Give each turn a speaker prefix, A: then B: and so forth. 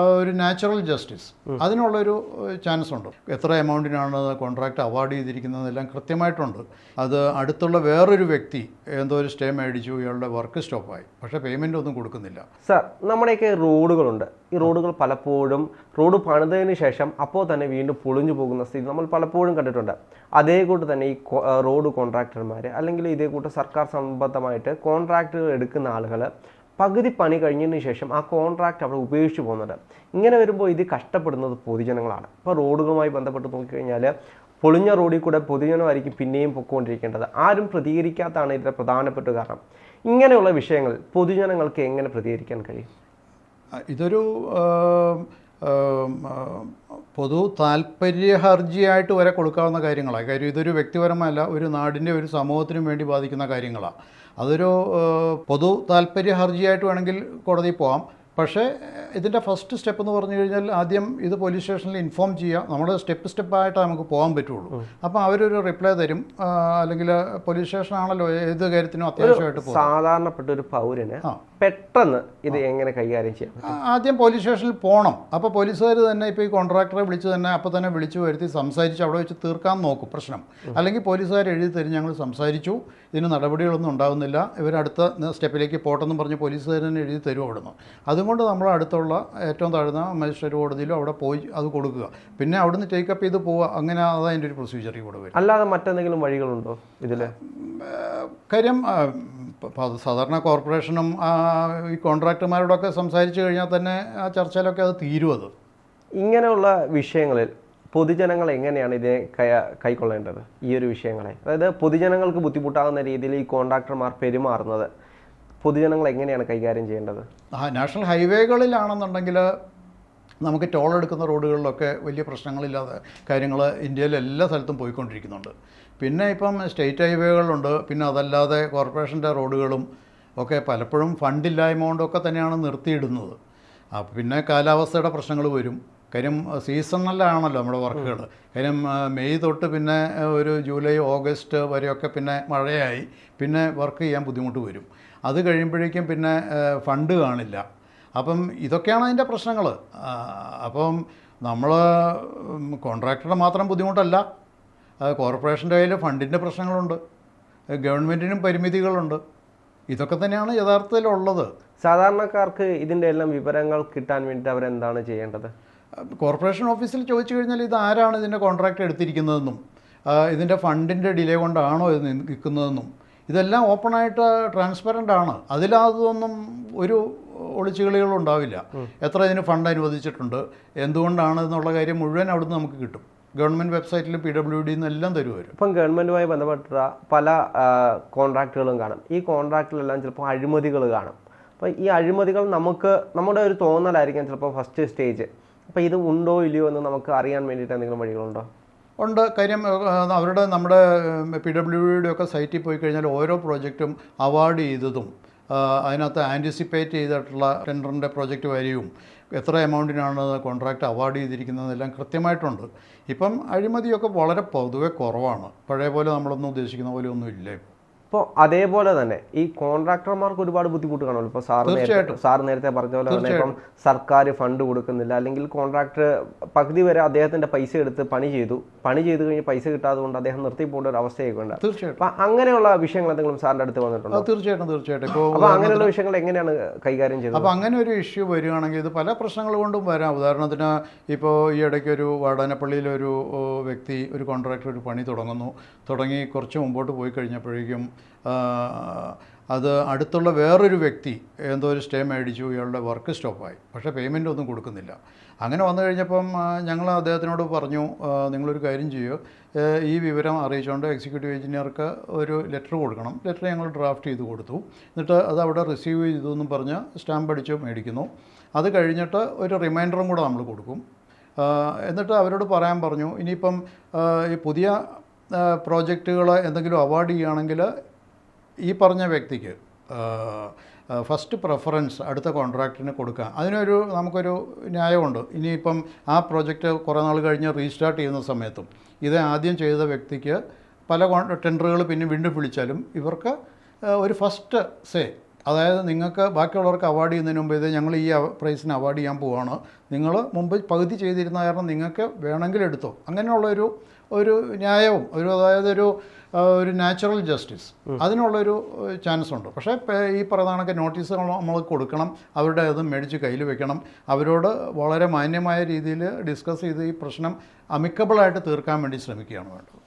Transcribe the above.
A: ഒരു natural justice അതിനുള്ളൊരു chance ഉണ്ട്. എത്ര എമൗണ്ടിനാണ് കോൺട്രാക്ട് അവാർഡ് ചെയ്തിരിക്കുന്നതെല്ലാം കൃത്യമായിട്ടുണ്ട്. അത് അടുത്തുള്ള വേറൊരു വ്യക്തി എന്തോ ഒരു സ്റ്റേ മേടിച്ചു ഇയാളുടെ വർക്ക് സ്റ്റോപ്പായി പക്ഷെ പേയ്മെന്റ് ഒന്നും കൊടുക്കുന്നില്ല.
B: സർ നമ്മുടെയൊക്കെ റോഡുകളുണ്ട്. ഈ റോഡുകൾ പലപ്പോഴും റോഡ് പണിതതിന് ശേഷം അപ്പോൾ തന്നെ വീണ്ടും പൊളിഞ്ഞു പോകുന്ന സ്ഥിതി നമ്മൾ പലപ്പോഴും കണ്ടിട്ടുണ്ട്. അതേ കൂട്ട് തന്നെ ഈ റോഡ് കോൺട്രാക്ടർമാർ അല്ലെങ്കിൽ ഇതേ കൂട്ട് സർക്കാർ സംബന്ധമായിട്ട് കോൺട്രാക്റ്റുകൾ എടുക്കുന്ന ആളുകൾ പകുതി പണി കഴിഞ്ഞതിന് ശേഷം ആ കോൺട്രാക്ട് അവിടെ ഉപേക്ഷിച്ച് പോകുന്നുണ്ട്. ഇങ്ങനെ വരുമ്പോൾ ഇത് കഷ്ടപ്പെടുന്നത് പൊതുജനങ്ങളാണ്. ഇപ്പോൾ റോഡുകളുമായി ബന്ധപ്പെട്ട് നോക്കിക്കഴിഞ്ഞാൽ പൊളിഞ്ഞ റോഡിൽ കൂടെ പൊതുജനമായിരിക്കും പിന്നെയും പൊക്കോണ്ടിരിക്കേണ്ടത്. ആരും പ്രതികരിക്കാത്തതാണ് ഇതിന്റെ പ്രധാനപ്പെട്ട കാരണം. ഇങ്ങനെയുള്ള വിഷയങ്ങൾ പൊതുജനങ്ങൾക്ക് എങ്ങനെ പ്രതികരിക്കാൻ കഴിയും?
A: ഇതൊരു പൊതു താല്പര്യ ഹർജിയായിട്ട് വരെ കൊടുക്കാവുന്ന കാര്യങ്ങളാണ്. കാര്യം ഇതൊരു വ്യക്തിപരമല്ല ഒരു നാടിന്റെ ഒരു സമൂഹത്തിനും വേണ്ടി ബാധിക്കുന്ന കാര്യങ്ങളാണ്. അതൊരു പൊതു താല്പര്യ ഹർജിയായിട്ട് വേണമെങ്കിൽ കോടതിയിൽ പോകാം പക്ഷേ ഇതിന്റെ ഫസ്റ്റ് സ്റ്റെപ്പ് എന്ന് പറഞ്ഞു കഴിഞ്ഞാൽ ആദ്യം ഇത് പോലീസ് സ്റ്റേഷനിൽ ഇൻഫോം ചെയ്യുക. നമ്മൾ സ്റ്റെപ്പ് സ്റ്റെപ്പായിട്ട് നമുക്ക് പോകാൻ പറ്റുള്ളൂ. അപ്പോൾ അവരൊരു റിപ്ലൈ തരും. അല്ലെങ്കിൽ പോലീസ് സ്റ്റേഷനാണല്ലോ ഏത് കാര്യത്തിനും അത്യാവശ്യമായിട്ട്
B: സാധാരണപ്പെട്ട ഒരു പൗരന് പെട്ടെന്ന് ഇത് എങ്ങനെ കൈകാര്യം ചെയ്യാം
A: ആദ്യം പോലീസ് സ്റ്റേഷനിൽ പോകണം അപ്പോൾ പോലീസുകാർ തന്നെ ഇപ്പോൾ ഈ കോൺട്രാക്ടറെ വിളിച്ച് തന്നെ അപ്പോൾ തന്നെ വിളിച്ചു വരുത്തി സംസാരിച്ച് അവിടെ വെച്ച് തീർക്കാൻ നോക്കും പ്രശ്നം. അല്ലെങ്കിൽ പോലീസുകാർ എഴുതി തരും ഞങ്ങൾ സംസാരിച്ചു. ഇതിന് നടപടികളൊന്നും ഉണ്ടാകുന്നില്ല ഇവരടുത്ത സ്റ്റെപ്പിലേക്ക് പോട്ടെന്ന് പറഞ്ഞ് പോലീസുകാർ തന്നെ എഴുതി തരും അവിടുന്ന്. അതുകൊണ്ട് നമ്മൾ അടുത്തുള്ള ഏറ്റവും താഴ്ന്ന മജിസ്ട്രേറ്റ് കോടതിയിലും അവിടെ പോയി അത് കൊടുക്കുക. പിന്നെ അവിടുന്ന് ടേക്കപ്പ് ചെയ്ത് പോവുക അങ്ങനെ അതതിന്റെ ഒരു പ്രൊസീജിയർ ഇവിടെ വരും.
B: അല്ലാതെ മറ്റെന്തെങ്കിലും വഴികളുണ്ടോ
A: ഇതിൽ കാര്യം സാധാരണ കോർപ്പറേഷനും ഈ കോൺട്രാക്ടർമാരോടൊക്കെ സംസാരിച്ച് കഴിഞ്ഞാൽ തന്നെ ആ ചർച്ചയിലൊക്കെ അത് തീരും അത്.
B: ഇങ്ങനെയുള്ള വിഷയങ്ങളിൽ പൊതുജനങ്ങൾ എങ്ങനെയാണ് ഇതിനെ കൈ- കൈക്കൊള്ളേണ്ടത്? ഈ ഒരു വിഷയങ്ങളെ. അതായത് പൊതുജനങ്ങൾക്ക് ബുദ്ധിമുട്ടാകുന്ന രീതിയിൽ ഈ കോൺട്രാക്ടർമാർ പെരുമാറുന്നത്. പൊതുജനങ്ങൾ എങ്ങനെയാണ് കൈകാര്യം ചെയ്യേണ്ടത്?
A: ആ നാഷണൽ ഹൈവേകളിലാണെന്നുണ്ടെങ്കിൽ നമുക്ക് ടോൾ എടുക്കുന്ന റോഡുകളിലൊക്കെ വലിയ പ്രശ്നങ്ങളില്ലാതെ കാര്യങ്ങൾ ഇന്ത്യയിലെ എല്ലാ സ്ഥലത്തും പോയിക്കൊണ്ടിരിക്കുന്നുണ്ട്. പിന്നെ ഇപ്പം സ്റ്റേറ്റ് ഹൈവേകളുണ്ട്. പിന്നെ അതല്ലാതെ കോർപ്പറേഷന്റെ റോഡുകളും ഒക്കെ പലപ്പോഴും ഫണ്ടില്ലായ്മ കൊണ്ടൊക്കെ തന്നെയാണ് നിർത്തിയിടുന്നത്. പിന്നെ കാലാവസ്ഥയുടെ പ്രശ്നങ്ങൾ വരും. കാര്യം സീസണലാണല്ലോ നമ്മുടെ വർക്കുകൾ കാര്യം മെയ് തൊട്ട് പിന്നെ ഒരു ജൂലൈ ഓഗസ്റ്റ് വരെയൊക്കെ പിന്നെ മഴയായി. പിന്നെ വർക്ക് ചെയ്യാൻ ബുദ്ധിമുട്ട് വരും. അത് കഴിയുമ്പോഴേക്കും പിന്നെ ഫണ്ട് കാണില്ല. അപ്പം ഇതൊക്കെയാണ് അതിന്റെ പ്രശ്നങ്ങൾ അപ്പം നമ്മൾ കോൺട്രാക്ടറുടെ മാത്രം ബുദ്ധിമുട്ടല്ല. കോർപ്പറേഷന്റെ കയ്യിൽ ഫണ്ടിന്റെ പ്രശ്നങ്ങളുണ്ട്. ഗവൺമെന്റിനും പരിമിതികളുണ്ട്. ഇതൊക്കെ തന്നെയാണ് യഥാർത്ഥത്തിലുള്ളത്.
B: സാധാരണക്കാർക്ക് ഇതിന്റെ എല്ലാം വിവരങ്ങൾ കിട്ടാൻ വേണ്ടി അവരെന്താണ് ചെയ്യേണ്ടത്?
A: കോർപ്പറേഷൻ ഓഫീസിൽ ചോദിച്ചു കഴിഞ്ഞാൽ ഇത് ആരാണ് ഇതിന്റെ കോൺട്രാക്ട് എടുത്തിരിക്കുന്നതെന്നും ഇതിന്റെ ഫണ്ടിന്റെ ഡിലേ കൊണ്ടാണോ ഇത് നിൽക്കുന്നതെന്നും ഇതെല്ലാം ഓപ്പണായിട്ട് ട്രാൻസ്പെറന്റ് ആണ്. അതിലതൊന്നും ഒരു ഒളിച്ചുകളികളും ഉണ്ടാവില്ല. എത്ര ഇതിന് ഫണ്ട് അനുവദിച്ചിട്ടുണ്ട് എന്തുകൊണ്ടാണ് എന്നുള്ള കാര്യം മുഴുവൻ അവിടുന്ന് നമുക്ക് കിട്ടും. ഗവൺമെന്റ് വെബ്സൈറ്റിൽ പി ഡബ്ല്യു ഡി എന്നെല്ലാം തരുമായിരുന്നു
B: ഇപ്പം ഗവൺമെന്റുമായി ബന്ധപ്പെട്ട പല കോൺട്രാക്റ്റുകളും കാണും. ഈ കോൺട്രാക്റ്റിലെല്ലാം ചിലപ്പോൾ അഴിമതികൾ കാണും. അപ്പോൾ ഈ അഴിമതികൾ നമുക്ക് നമ്മുടെ ഒരു തോന്നലായിരിക്കാം ചിലപ്പോൾ ഫസ്റ്റ് സ്റ്റേജ് അപ്പോൾ ഇത് ഉണ്ടോ ഇല്ലയോ എന്ന് നമുക്ക് അറിയാൻ വേണ്ടിയിട്ട് എന്തെങ്കിലും വഴികളുണ്ടോ?
A: ഉണ്ട്. കാര്യം അവരുടെ നമ്മുടെ പി ഡബ്ല്യു ഡിയുടെ ഒക്കെ സൈറ്റിൽ പോയി കഴിഞ്ഞാൽ ഓരോ പ്രോജക്റ്റും അവാർഡ് ചെയ്തതും അതിനകത്ത് ആന്റിസിപ്പേറ്റ് ചെയ്തിട്ടുള്ള ടെൻഡറിന്റെ പ്രോജക്റ്റ് വരെയും എത്ര എമൗണ്ടിനാണ് കോൺട്രാക്റ്റ് അവാർഡ് ചെയ്തിരിക്കുന്നതെല്ലാം കൃത്യമായിട്ടുണ്ട്. ഇപ്പം അഴിമതിയൊക്കെ വളരെ പൊതുവെ കുറവാണ്. പഴയ പോലെ നമ്മളൊന്നും ഉദ്ദേശിക്കുന്ന പോലെ ഒന്നും ഇല്ല ഇപ്പോൾ
B: അതേപോലെ തന്നെ ഈ കോൺട്രാക്ടർമാർക്ക് ഒരുപാട് ബുദ്ധിമുട്ട് കാണുമല്ലോ ഇപ്പോൾ സാർ നേരത്തെ സാർ നേരത്തെ പറഞ്ഞ പോലെ തന്നെ ഇപ്പം സർക്കാർ ഫണ്ട് കൊടുക്കുന്നില്ല. അല്ലെങ്കിൽ കോൺട്രാക്ടർ പകുതി വരെ അദ്ദേഹത്തിന്റെ പൈസ എടുത്ത് പണി ചെയ്തു. പണി ചെയ്ത് കഴിഞ്ഞ് പൈസ കിട്ടാതെ കൊണ്ട് അദ്ദേഹം നിർത്തി പോകേണ്ട ഒരു അവസ്ഥയൊക്കെ ഉണ്ട്.
A: തീർച്ചയായിട്ടും.
B: അപ്പം അങ്ങനെയുള്ള വിഷയങ്ങൾ എന്തെങ്കിലും സാറിന്റെ അടുത്ത് വന്നിട്ടുണ്ടോ?
A: തീർച്ചയായിട്ടും തീർച്ചയായിട്ടും.
B: അപ്പോൾ അങ്ങനെയുള്ള വിഷയങ്ങൾ എങ്ങനെയാണ് കൈകാര്യം ചെയ്തത്?
A: അപ്പോൾ അങ്ങനെ ഒരു ഇഷ്യൂ വരികയാണെങ്കിൽ ഇത് പല പ്രശ്നങ്ങൾ കൊണ്ടും വരാം. ഉദാഹരണത്തിന് ഇപ്പോൾ ഈ ഇടയ്ക്ക് ഒരു വാടാനപ്പള്ളിയിലൊരു ഒരു വ്യക്തി ഒരു കോൺട്രാക്ടർ ഒരു പണി തുടങ്ങുന്നു. തുടങ്ങി കുറച്ച് മുമ്പോട്ട് പോയി കഴിഞ്ഞപ്പോഴേക്കും അത് അടുത്തുള്ള വേറൊരു വ്യക്തി എന്തോ ഒരു സ്റ്റേ മേടിച്ചു ഇയാളുടെ വർക്ക് സ്റ്റോപ്പായി. പക്ഷേ പേയ്മെന്റ് ഒന്നും കൊടുക്കുന്നില്ല. അങ്ങനെ വന്നു കഴിഞ്ഞപ്പം ഞങ്ങൾ അദ്ദേഹത്തിനോട് പറഞ്ഞു നിങ്ങളൊരു കാര്യം ചെയ്യൂ. ഈ വിവരം അറിയിച്ചുകൊണ്ട് എക്സിക്യൂട്ടീവ് എഞ്ചിനീയർക്ക് ഒരു ലെറ്റർ കൊടുക്കണം. ലെറ്റർ ഞങ്ങൾ ഡ്രാഫ്റ്റ് ചെയ്ത് കൊടുത്തു. എന്നിട്ട് അത് അവിടെ റിസീവ് ചെയ്തു എന്നും പറഞ്ഞ് സ്റ്റാമ്പ് അടിച്ച് മേടിക്കുന്നു. അത് കഴിഞ്ഞിട്ട് ഒരു റിമൈൻഡറും കൂടെ നമ്മൾ കൊടുക്കും. എന്നിട്ട് അവരോട് പറയാൻ പറഞ്ഞു ഇനിയിപ്പം ഈ പുതിയ പ്രോജക്റ്റുകൾ എന്തെങ്കിലും അവാർഡ് ചെയ്യുകയാണെങ്കിൽ ഈ പറഞ്ഞ വ്യക്തിക്ക് ഫസ്റ്റ് പ്രിഫറൻസ് അടുത്ത കോൺട്രാക്റ്റിന് കൊടുക്കാം അതിനൊരു നമുക്കൊരു ന്യായമുണ്ട്. ഇനിയിപ്പം ആ പ്രോജക്റ്റ് കുറേ നാൾ കഴിഞ്ഞ് റീസ്റ്റാർട്ട് ചെയ്യുന്ന സമയത്തും ഇത് ആദ്യം ചെയ്ത വ്യക്തിക്ക് പല ടെൻഡറുകൾ പിന്നെ വീണ്ടും വിളിച്ചാലും ഇവർക്ക് ഒരു ഫസ്റ്റ് സേ അതായത് നിങ്ങൾക്ക് ബാക്കിയുള്ളവർക്ക് അവാർഡ് ചെയ്യുന്നതിന് മുമ്പ് ഇത് ഞങ്ങൾ ഈ പ്രൈസിന് അവാർഡ് ചെയ്യാൻ പോവാണ്. നിങ്ങൾ മുമ്പ് പകുതി ചെയ്തിരുന്ന കാരണം നിങ്ങൾക്ക് വേണമെങ്കിൽ എടുത്തോ. അങ്ങനെയുള്ളൊരു ഒരു ഒരു ന്യായവും ഒരു അതായത് ഒരു ഒരു നാച്ചുറൽ ജസ്റ്റിസ് അതിനുള്ളൊരു ചാൻസ് ഉണ്ട്. പക്ഷേ ഈ പറയുന്ന കണക്ക് നോട്ടീസുകൾ നമ്മൾ കൊടുക്കണം. അവരുടെ അത് മേടിച്ച് കയ്യിൽ വെക്കണം. അവരോട് വളരെ മാന്യമായ രീതിയിൽ ഡിസ്കസ് ചെയ്ത് ഈ പ്രശ്നം അമിക്കബിളായിട്ട് തീർക്കാൻ വേണ്ടി ശ്രമിക്കുകയാണ് വേണ്ടത്.